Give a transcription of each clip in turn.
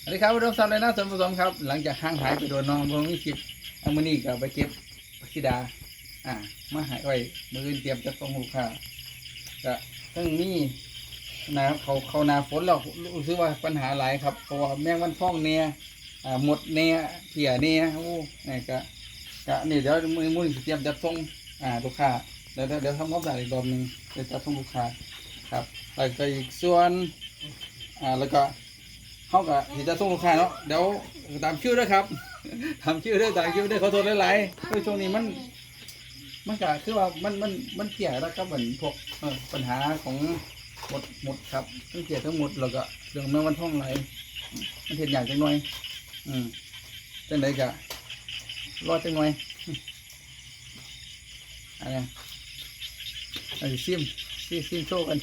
สวัสดีครับผู้ชมสันเลยนะส่วนผสมครับ หลังจากห่างหายไปโดนน้องพงมีคลิปเอามือนี่ก็ไปเก็บพักธิดา อ่ามาหายไว้มือเตรียมจะส่งลูกค้าก็ทั้งนี้นะเขาเขานาฝนเรารู้สึกว่าปัญหาหลายครับเพราะว่าแมงวันท่องเนี่ยอ่าหมดเนี่ยเพียเนี่ยโอ้นี่ก็ก็นี่เดี๋ยวมือมือเตรียมจะส่งอ่าลูกค้าเดี๋ยวเดี๋ยวเดี๋ยวทำงบจ่ายอีกรอบหนึ่งเดี๋ยวจะส่งลูกค้าครับแล้วก็อีกส่วน อ่าแล้วก็เขาก็จะส่งลูกค้าเนาะเดี๋ยวตามชื่อด้วยครับ ตามชื่อด้วยตามชื่อด้วยขอโทษหลายๆคือช่วงนี้มัน มันก็คือว่ามันมันมันเกี่ยแล้วก็เหมือนพวกเอ่อปัญหาของหมดหมดครับทั้งเกี่ยทั้งหมดแล้วก็เรื่องเมื่อวันท่องไหลมันเห็นอย่างจังหน่อย อืมจังไดก็รอดจังหน่อยอะไรอะไรซิมซิมซิมโชว์กัน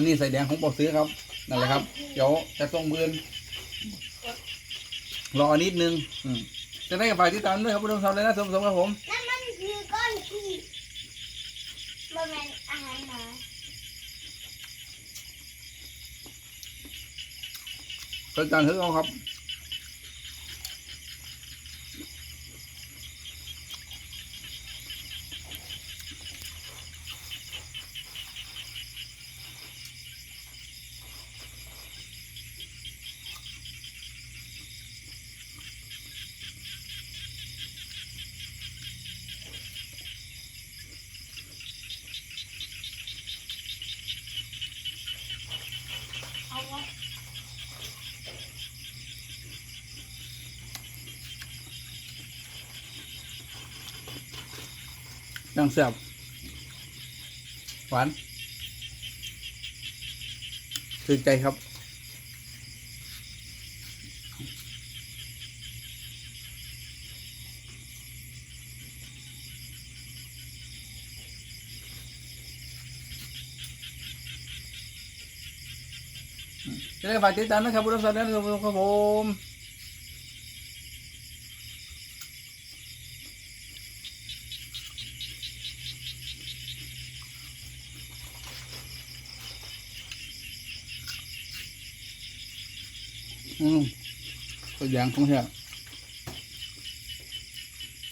อันนี้ใส่แดงของปอซื้อครับนั่นแหละครับ เดี๋ยวจะส่งมือนรอนิดนึงอืมจะได้กับฝ่ายที่ตามด้วยครับผู้ชมทำเลยนะสมสมครับผมนั่นมันคือก้อนขี้บะแมนอาหารหมาก็จานทึกเอาครับ ยังแซ่บหวานถึงใจครับจะได้ฝากติดตามนะครับผู้ชมสันนะครับผม อืมตัวอย่างของแท้